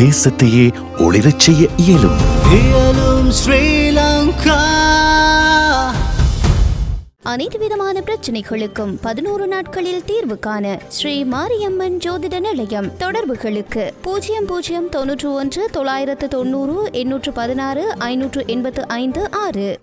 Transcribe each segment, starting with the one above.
தேசத்தையே ஒளிரச் செய்ய இயலும். இயலும் ஸ்ரீலங்கா. அனைத்து விதமான பிரச்சனைகளுக்கும் பதினோரு நாட்களில் தீர்வு காண ஸ்ரீ மாரியம்மன் ஜோதிட நிலையம் தொடர்புகளுக்கு பூஜ்ஜியம் பூஜ்ஜியம் தொன்னூற்று ஒன்று தொள்ளாயிரத்து தொண்ணூறு எண்ணூற்று பதினாறு ஐநூற்று எண்பத்து ஐந்து ஆறு.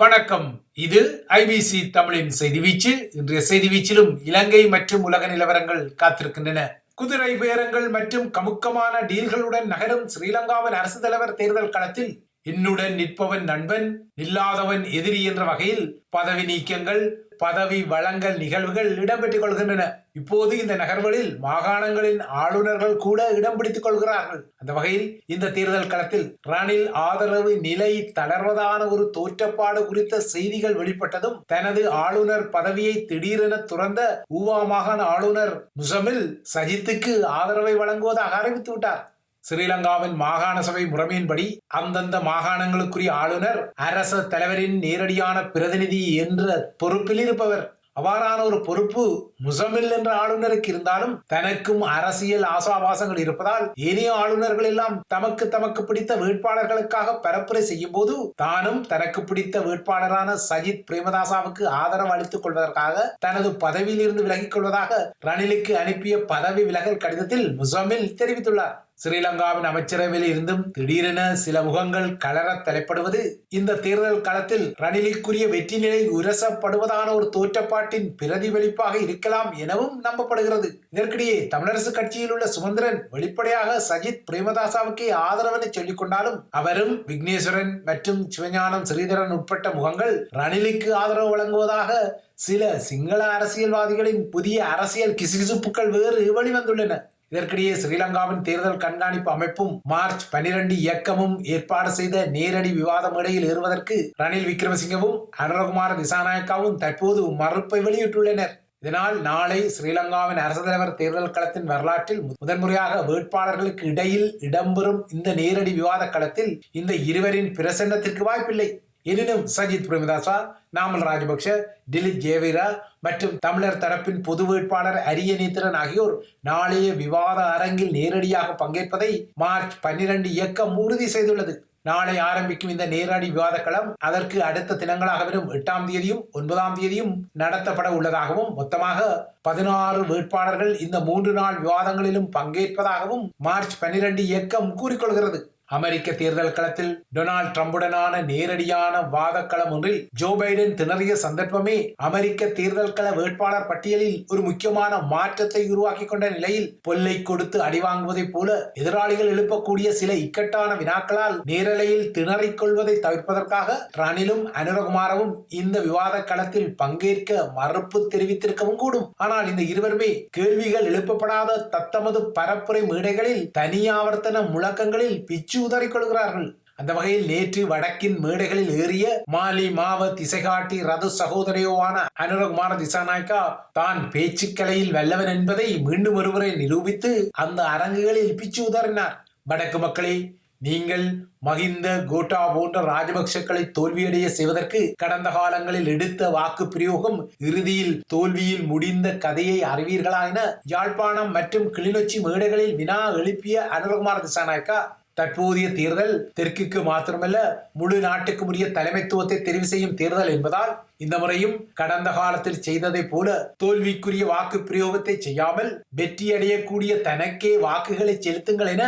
வணக்கம். இது ஐபிசி தமிழின் செய்தி வீச்சு. இன்றைய செய்தி வீச்சிலும் இலங்கை மற்றும் உலக நிலவரங்கள் காத்திருக்கின்றன. குதிரை பேரங்கள் மற்றும் கமுக்கமான டீல்களுடன் நகரும் ஸ்ரீலங்காவின் அரசு தலைவர் தேர்தல் களத்தில் என்னுடன் நிற்பவன் நண்பன் இல்லாதவன் எதிரி என்ற வகையில் பதவி நீக்கங்கள் பதவி வழங்கல் நிகழ்வுகள் இடம்பெற்றுக் கொள்கின்றன. இப்போது இந்த நகர்வுகளில் மாகாணங்களின் ஆளுநர்கள் கூட இடம் பிடித்துக் கொள்கிறார்கள். அந்த வகையில் இந்த தேர்தல் களத்தில் ரணில் ஆதரவு நிலை தளர்வதான ஒரு தோற்றப்பாடு குறித்த செய்திகள் வெளிப்பட்டதும் தனது ஆளுநர் பதவியை திடீரென துறந்த ஊவா மாகாண ஆளுநர் முசமில் சஜித்துக்கு ஆதரவை வழங்குவதாக அறிவித்து விட்டார். ஸ்ரீலங்காவின் மாகாண சபை முறைமையின்படி அந்தந்த மாகாணங்களுக்குரிய ஆளுநர் அரச தலைவரின் நேரடியான பிரதிநிதி என்ற பொறுப்பில் இருப்பவர். அவ்வாறான ஒரு பொறுப்பு முசமில் என்ற ஆளுநருக்கு இருந்தாலும் தனக்கும் அரசியல் ஆசாபாசங்கள் இருப்பதால் ஏனைய ஆளுநர்கள் எல்லாம் தமக்கு தமக்கு பிடித்த வேட்பாளர்களுக்காக பரப்புரை செய்யும் போது தானும் தனக்கு பிடித்த வேட்பாளரான சஜித் பிரேமதாசாவுக்கு ஆதரவு அளித்துக் கொள்வதற்காக தனது பதவியில் இருந்து விலகிக் கொள்வதாக ரணிலுக்கு அனுப்பிய பதவி விலகல் கடிதத்தில் முசமில் தெரிவித்துள்ளார். ஸ்ரீலங்காவின் அமைச்சரவையில் இருந்தும் திடீரென சில முகங்கள் கலர தலைப்படுவது இந்த தேர்தல் களத்தில் ரணிலுக்குரிய வெற்றி நிலை உரசப்படுவதான ஒரு தோற்றப்பாட்டின் பிரதிபலிப்பாக இருக்கலாம் எனவும் நம்பப்படுகிறது. இதற்கிடையே தமிழரசு கட்சியில் உள்ள சுமந்திரன் வெளிப்படையாக சஜித் பிரேமதாசாவுக்கே ஆதரவென சொல்லிக் கொண்டாலும் அவரும் விக்னேஸ்வரன் மற்றும் சிவஞானம் ஸ்ரீதரன் உட்பட்ட முகங்கள் ரணிலுக்கு ஆதரவு வழங்குவதாக சில சிங்கள அரசியல்வாதிகளின் புதிய அரசியல் கிசுகிசுப்புகள் வேறு வெளிவந்துள்ளன. இதற்கிடையே ஸ்ரீலங்காவின் தேர்தல் கண்காணிப்பு அமைப்பும் மார்ச் பனிரெண்டு இயக்கமும் ஏற்பாடு செய்த நேரடி விவாத மேடையில் ஏறுவதற்கு ரணில் விக்ரமசிங்கவும் அனுரகுமார திசாநாயக்காவும் தற்போது மறுப்பை வெளியிட்டுள்ளனர். இதனால் நாளை ஸ்ரீலங்காவின் அரசு தலைவர் தேர்தல் களத்தின் வரலாற்றில் முதன்முறையாக வேட்பாளர்களுக்கு இடையில் இடம்பெறும் இந்த நேரடி விவாத களத்தில் இந்த இருவரின் பிரசன்னத்திற்கு வாய்ப்பில்லை. எனினும் சஜித் பிரேமதாசா நாமல் ராஜபக்ஷ திலீப் ஜேவிரா மற்றும் தமிழர் தரப்பின் பொது வேட்பாளர் அரியநேத்திரன் ஆகியோர் நாளைய விவாத அரங்கில் நேரடியாக பங்கேற்பதை மார்ச் பன்னிரண்டு இயக்கம் உறுதி செய்துள்ளது. நாளை ஆரம்பிக்கும் இந்த நேரடி விவாத களம் அதற்கு அடுத்த தினங்களாக வரும் எட்டாம் தேதியும் ஒன்பதாம் தேதியும் நடத்தப்பட உள்ளதாகவும் மொத்தமாக பதினாறு வேட்பாளர்கள் இந்த மூன்று நாள் விவாதங்களிலும் பங்கேற்பதாகவும் மார்ச் பன்னிரண்டு இயக்கம் கூறிக்கொள்கிறது. அமெரிக்க தேர்தல் களத்தில் டொனால்டு டிரம்புடனான நேரடியான வாதக்களம் ஒன்றில் ஜோ பைடன் திணறிய சந்தர்ப்பமே அமெரிக்க தேர்தல் கள வேட்பாளர் பட்டியலில் ஒரு முக்கியமான மாற்றத்தை உருவாக்கி கொண்ட நிலையில் பொல்லை கொடுத்து அடிவாங்குவதைப் போல எதிராளிகள் எழுப்பக்கூடிய சில இக்கட்டான வினாக்களால் நேரலையில் திணறிக் கொள்வதை தவிர்ப்பதற்காக ரணிலும் அனுரகுமாரவும் இந்த விவாத களத்தில் பங்கேற்க மறுப்பு தெரிவித்திருக்கவும் கூடும். ஆனால் இந்த இருவருமே கேள்விகள் எழுப்பப்படாத தத்தமது பரப்புரை மேடைகளில் தனியாவர்த்தன முழக்கங்களில் பிச்சு உதறிக் கொள்கிறார்கள் அந்த வகையில் நேற்று வடக்கின் மேடைகளில் ஏறிய மாலி மாவ திசைகாட்டி ரது சகோதரியோவான அனுரகுமார திசாநாயக்கா தான் பேச்சுக்கலையில் வல்லவன் என்பதை மீண்டும் ஒருவரை நிரூபித்து அந்த அரங்குகளில் பிச்சு உதறினார். வடக்கு மக்களே நீங்கள் மகிந்த கோட்டா போன்ற ராஜபக்சக்களை தோல்வியடைய செய்வதற்கு கடந்த காலங்களில் எடுத்த வாக்கு பிரயோகம் இறுதியில் தோல்வியில் முடிந்த கதையை அறிவீர்களா என யாழ்ப்பாணம் மற்றும் கிளிநொச்சி மேடைகளில் வினா எழுப்பிய அனுரகுமார திசாநாயக்கா தற்போதைய தேர்தல் தெற்குக்கு மாத்திரமல்ல முழு நாட்டுக்கும் உரிய தலைமைத்துவத்தை தெரிவு செய்யும் தேர்தல் என்பதால் இந்த முறையும் கடந்த காலத்தில் செய்ததை போல தோல்விக்குரிய வாக்கு பிரயோகத்தை செய்யாமல் வெற்றியடையக்கூடிய தனக்கே வாக்குகளை செலுத்துங்கள் என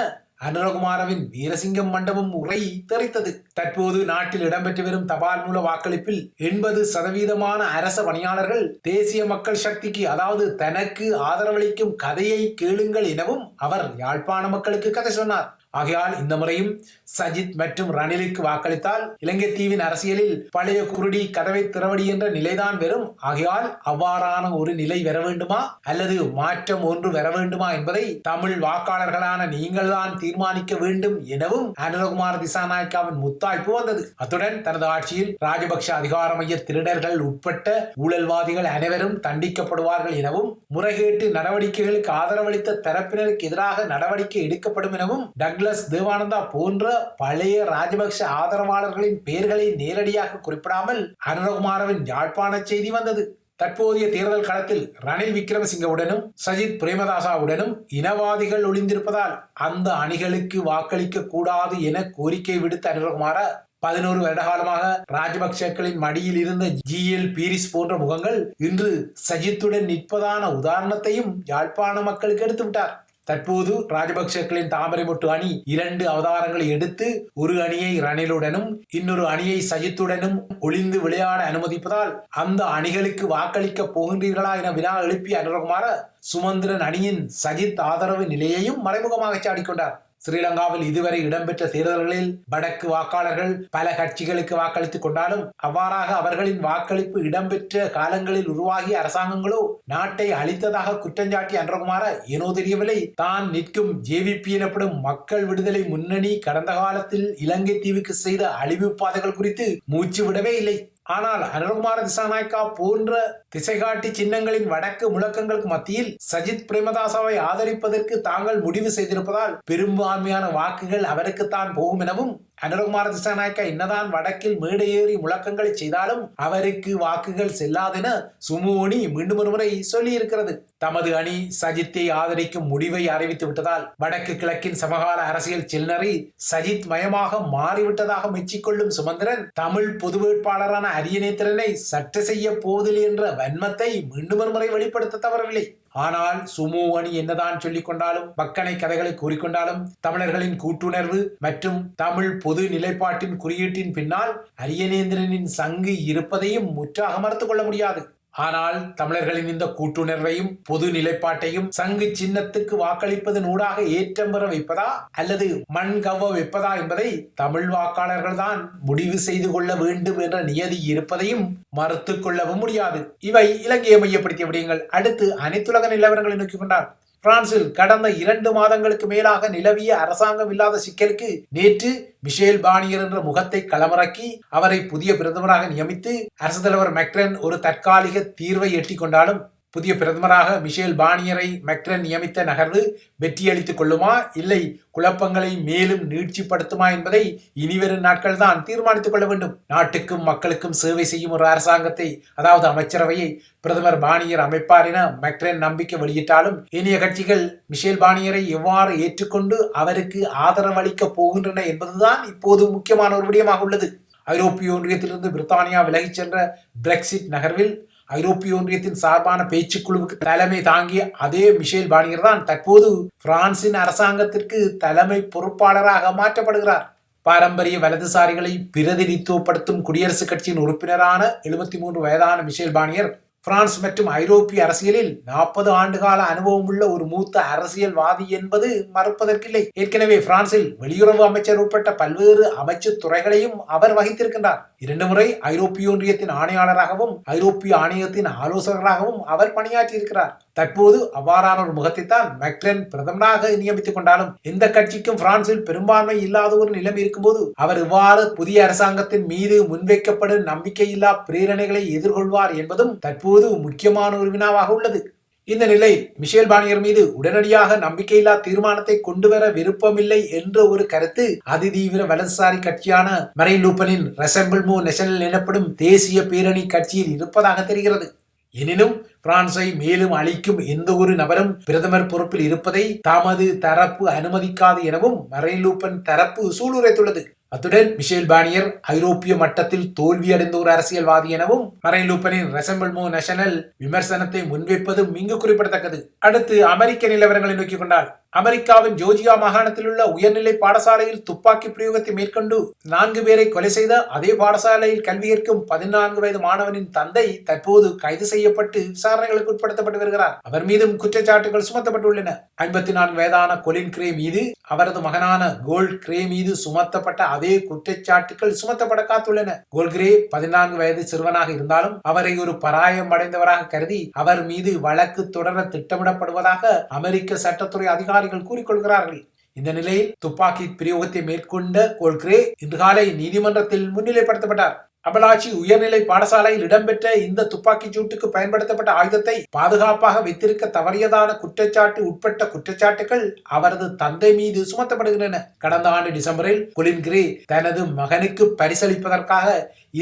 அனுரகுமாரவின் வீரசிங்கம் மண்டபம் உரை தெரித்தது. தற்போது நாட்டில் இடம்பெற்று வரும் தபால் மூல வாக்களிப்பில் எண்பது சதவீதமான அரச பணியாளர்கள் தேசிய மக்கள் சக்திக்கு அதாவது தனக்கு ஆதரவளிக்கும் கதையை கேளுங்கள் எனவும் அவர் யாழ்ப்பாண மக்களுக்கு கதை சொன்னார். ஆகையால் இந்த முறையும் சஜித் மற்றும் ரணிலுக்கு வாக்களித்தால் இலங்கை தீவின் அரசியலில் பழைய குருடி கதவை திறவடி என்ற நிலைதான் வரும். ஆகையால் அவ்வாறான ஒரு நிலை வர வேண்டுமா? அல்லது மாற்றம் ஒன்று வர வேண்டுமா என்பதை தமிழ் வாக்காளர்களான நீங்கள்தான் தீர்மானிக்க வேண்டும் எனவும் அனுரகுமார் திசாநாயக்காவின் முத்தாய்ப்பு வந்தது அத்துடன் தனது ஆட்சியில் ராஜபக்ஷ அதிகார மைய திருடர்கள் உட்பட்ட ஊழல்வாதிகள் அனைவரும் தண்டிக்கப்படுவார்கள் எனவும் முறைகேட்டு நடவடிக்கைகளுக்கு ஆதரவளித்த தரப்பினருக்கு எதிராக நடவடிக்கை எடுக்கப்படும் எனவும் டக் டக்ளஸ் தேவானந்தா போன்ற பழைய ராஜபக்ஷ ஆதரவாளர்களின் பெயர்களை நேரடியாக குறிப்பிடாமல் அனுரகுமாரவின் யாழ்ப்பாண செய்தி வந்தது. தற்போதைய தேர்தல் களத்தில் ரணில் விக்ரமசிங்கவுடனும் சஜித் பிரேமதாசாவுடனும் இனவாதிகள் ஒளிந்திருப்பதால் அந்த அணிகளுக்கு வாக்களிக்க கூடாது என கோரிக்கை விடுத்த அனுரகுமார பதினோரு வருடகாலமாக ராஜபக்சேக்களின் மடியில் இருந்த ஜி. எல். பீரிஸ் போன்ற முகங்கள் இன்று சஜித்துடன் நிற்பதான உதாரணத்தையும் யாழ்ப்பாண மக்களுக்கு எடுத்துவிட்டார். தற்போது ராஜபக்சேக்களின் தாமரை மொட்டு அணி இரண்டு அவதாரங்களை எடுத்து ஒரு அணியை ரணிலுடனும் இன்னொரு அணியை சஜித்துடனும் ஒளிந்து விளையாட அனுமதிப்பதால் அந்த அணிகளுக்கு வாக்களிக்க போகின்றீர்களா என வினா எழுப்பிய அனுரகுமார சுமந்திரன் அணியின் சஜித் ஆதரவு நிலையையும் மறைமுகமாக சாடிக்கொண்டார். ஸ்ரீலங்காவில் இதுவரை இடம்பெற்ற தேர்தல்களில் வடக்கு வாக்காளர்கள் பல கட்சிகளுக்கு வாக்களித்துக் கொண்டாலும் அவ்வாறாக அவர்களின் வாக்களிப்பு இடம்பெற்ற காலங்களில் உருவாகிய அரசாங்கங்களோ நாட்டை அழித்ததாக குற்றஞ்சாட்டி அன்றகுமார ஏனோ தெரியவில்லை. தான் நிற்கும் ஜேவிபி எனப்படும் மக்கள் விடுதலை முன்னணி கடந்த காலத்தில் இலங்கை தீவுக்கு செய்த அழிவு பாதைகள் குறித்து மூச்சு விடவே இல்லை. ஆனால் அனுகுமார திசாநாயக்கா போன்ற திசைகாட்டி சின்னங்களின் வடக்கு முழக்கங்களுக்கு மத்தியில் சஜித் பிரேமதாசாவை ஆதரிப்பதற்கு தாங்கள் முடிவு செய்திருப்பதால் பெரும்பான்மையான வாக்குகள் அவருக்குத்தான் போகும் எனவும் அனுரகுமார திசாநாயக்கா என்னதான் வடக்கில் மேடையேறி முழக்கங்களை செய்தாலும் அவருக்கு வாக்குகள் செல்லாதென சுமுனி மீண்டும் ஒருமுறை சொல்லியிருக்கிறது. தமது அணி சஜித்தை ஆதரிக்கும் முடிவை அறிவித்து விட்டதால் வடக்கு கிழக்கின் சமகால அரசியல் சில்லறை சஜித் மயமாக மாறிவிட்டதாக மெச்சிக்கொள்ளும் சுமந்திரன் தமிழ் பொது வேட்பாளரான அரியநேத்திரனை சட்ட செய்ய போவதில்லை என்ற வன்மத்தை மீண்டும் ஒரு முறை வெளிப்படுத்த தவறவில்லை. ஆனால் சுமு அணி என்னதான் சொல்லிக் கொண்டாலும் பக்கனை கதைகளை கூறிக்கொண்டாலும் தமிழர்களின் கூட்டுணர்வு மற்றும் தமிழ் பொது நிலைப்பாட்டின் குறியீட்டின் பின்னால் அரியநேந்திரனின் சங்கு இருப்பதையும் முற்றாக மறுத்துக் கொள்ள முடியாது. ஆனால் தமிழர்களின் இந்த கூட்டுணர்வையும் பொது நிலைப்பாட்டையும் சங்கு சின்னத்துக்கு வாக்களிப்பதன் ஊடாக ஏற்றம் பெற வைப்பதா அல்லது மண் கவ்வ வைப்பதா என்பதை தமிழ் வாக்காளர்கள் தான் முடிவு செய்து கொள்ள வேண்டும் என்ற நியதி இருப்பதையும் மறுத்து கொள்ளவும் முடியாது. இவை இலங்கையை மையப்படுத்திய விடயங்கள் அடுத்து அனைத்துலக நிலவரங்களை நோக்கிக் கொண்டார். பிரான்சில் கடந்த இரண்டு மாதங்களுக்கு மேலாக நிலவிய அரசாங்கம் இல்லாத சிக்கலுக்கு நேற்று மிஷேல் பானியர் என்ற முகத்தை களமிறக்கி அவரை புதிய பிரதமராக நியமித்து அரசு தலைவர் மெக்ரன் ஒரு தற்காலிக தீர்வை எட்டிக் கொண்டாலும் புதிய பிரதமராக மிஷேல் பானியரை மெக்ரன் நியமித்த நகர்வு வெற்றியளித்துக் கொள்ளுமா? இல்லை குழப்பங்களை மேலும் நீட்சிப்படுத்துமா என்பதை இனிவரும் நாட்கள் தான் தீர்மானித்துக் கொள்ள வேண்டும். நாட்டுக்கும் மக்களுக்கும் சேவை செய்யும் ஒரு அரசாங்கத்தை அதாவது அமைச்சரவையை பிரதமர் பானியர் அமைப்பார் என மெக்ரன் நம்பிக்கை வெளியிட்டாலும் இனிய கட்சிகள் மிஷேல் பானியரை எவ்வாறு ஏற்றுக்கொண்டு அவருக்கு ஆதரவளிக்க போகின்றன என்பதுதான் இப்போது முக்கியமான ஒரு விடயமாக உள்ளது. ஐரோப்பிய ஒன்றியத்திலிருந்து பிரித்தானியா விலகிச் சென்ற பிரெக்சிட் நகர்வில் ஐரோப்பிய ஒன்றியத்தின் சார்பான பேச்சுக்குழுவுக்கு தலைமை தாங்கிய அதே மிஷேல் பானியர் தான் தற்போது பிரான்சின் அரசாங்கத்திற்கு தலைமை பொறுப்பாளராக மாற்றப்படுகிறார். பாரம்பரிய வலதுசாரிகளை பிரதிநிதித்துவப்படுத்தும் குடியரசுக் கட்சியின் உறுப்பினரான எழுபத்தி மூன்று வயதான மிஷேல் பானியர் பிரான்ஸ் மற்றும் ஐரோப்பிய அரசியலில் நாற்பது ஆண்டுகால அனுபவம் உள்ள ஒரு மூத்த அரசியல்வாதி என்பது மறுப்பதற்கில்லை. ஏற்கனவே பிரான்சில் வெளியுறவு அமைச்சர் உட்பட்ட பல்வேறு அமைச்சு துறைகளையும் அவர் வகித்திருக்கின்றார். இரண்டு முறை ஐரோப்பிய ஒன்றியத்தின் ஆணையாளராகவும் ஐரோப்பிய ஆணையத்தின் ஆலோசகராகவும் அவர் பணியாற்றியிருக்கிறார். தற்போது அவ்வாறான ஒரு முகத்தை தான் மெக்ரன் பிரதமராக நியமித்துக் கொண்டாலும் எந்த கட்சிக்கும் பிரான்சில் பெரும்பான்மை இல்லாத ஒரு நிலைமை இருக்கும்போது அவர் இவ்வாறு புதிய அரசாங்கத்தின் மீது முன்வைக்கப்படும் நம்பிக்கையில்லா பிரேரணைகளை எதிர்கொள்வார் என்பதும் தற்போது முக்கியமான ஒரு வினாவாக உள்ளது. இந்த நிலை மிஷேல் பானியர் மீது உடனடியாக நம்பிக்கையில்லா தீர்மானத்தை கொண்டு வர விருப்பமில்லை என்ற ஒரு கருத்து அதிதீவிர வலதுசாரி கட்சியான மரை லூப்பனின் ரெசம்பிள்மோ நெஷனல் எனப்படும் தேசிய பேரணி கட்சியில் இருப்பதாக தெரிகிறது. எனினும் பிரான்சை மேலும் அழிக்கும் எந்த ஒரு நபரும் பிரதமர் பொறுப்பில் இருப்பதை தமது தரப்பு அனுமதிக்காது எனவும் மரைன் லூப்பன் தரப்பு சூளுரைத்துள்ளது. அத்துடன் மிஷேல் பானியர் ஐரோப்பிய மட்டத்தில் தோல்வியடைந்த ஒரு அரசியல்வாதி எனவும் மரைன் லூப்பனின் ரெசம்பிள்மோ நேஷனல் விமர்சனத்தை முன்வைப்பதும் இங்கு குறிப்பிடத்தக்கது. அடுத்து அமெரிக்க நிலவரங்களை நோக்கிக் கொண்டால் அமெரிக்காவின் ஜோர்ஜியா மாகாணத்தில் உள்ள உயர்நிலை பாடசாலையில் துப்பாக்கி பிரயோகத்தை மேற்கொண்டு நான்கு பேரை கொலை செய்த அதே பாடசாலையில் கல்வி கற்கும் பதினான்கு வயது மாணவனின் தந்தை தற்போது கைது செய்யப்பட்டு விசாரணைகளுக்கு உட்படுத்தப்பட்டு வருகிறார். அவர் மீதும் குற்றச்சாட்டுகள் சுமத்தப்பட்டுள்ளன. ஐம்பத்தி நான்கு வயதான கொலின் கிரே மீது அவரது மகனான கோல்ட் கிரே மீது சுமத்தப்பட்ட அதே குற்றச்சாட்டுகள் சுமத்தப்பட காத்துள்ளன. கோல் கிரே பதினான்கு வயது சிறுவனாக இருந்தாலும் அவரை ஒரு பராயம் அடைந்தவராக கருதி அவர் மீது வழக்கு தொடர திட்டமிடப்படுவதாக அமெரிக்க சட்டத்துறை அதிகாரிகள் கூறிக்கொள்கிறார்கள். இந்த நிலையில் துப்பாக்கி பிரயோகத்தை மேற்கொண்ட கோல்கிரே இன்று காலை நீதிமன்றத்தில் முன்னிலைப்படுத்தப்பட்டார். அபலாச்சி உயர்நிலை பாடசாலையில் இடம்பெற்ற இந்த துப்பாக்கிச் சூட்டுக்கு பயன்படுத்தப்பட்ட ஆயுதத்தை பாதுகாப்பாக வைத்திருக்க தவறியதான குற்றச்சாட்டு உட்பட்ட குற்றச்சாட்டுகள் அவரது தந்தை மீது சுமத்தப்படுகின்றன. கடந்த ஆண்டு டிசம்பரில் கொலின் கிரே தனது மகனுக்கு பரிசளிப்பதற்காக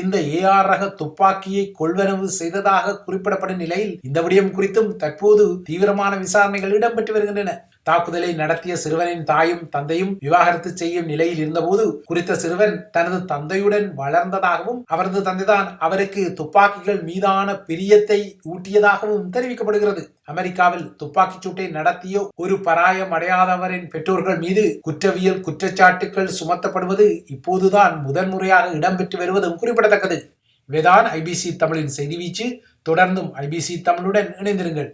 இந்த ஏஆர் ரக துப்பாக்கியை கொள்வனவு செய்ததாக குறிப்பிடப்படும் நிலையில் இந்த விடயம் குறித்தும் தற்போது தீவிரமான விசாரணைகள் இடம்பெற்று வருகின்றன. தாக்குதலை நடத்திய சிறுவனின் தாயும் தந்தையும் விவாகரத்து செய்யும் நிலையில் இருந்தபோது குறித்த சிறுவன் தனது தந்தையுடன் வளர்ந்ததாகவும் அவரது தந்தைதான் அவருக்கு துப்பாக்கிகள் மீதான பிரியத்தை ஊட்டியதாகவும் தெரிவிக்கப்படுகிறது. அமெரிக்காவில் துப்பாக்கிச் சூட்டை நடத்திய ஒரு பராயம் அடையாதவரின் பெற்றோர்கள் மீது குற்றவியல் குற்றச்சாட்டுகள் சுமத்தப்படுவது இப்போதுதான் முதன்முறையாக இடம்பெற்று வருவதும் குறிப்பிடத்தக்கது. வேதான் ஐபிசி தமிழின் செய்தி வீச்சு. தொடர்ந்தும் ஐபிசி தமிழுடன் இணைந்திருங்கள்.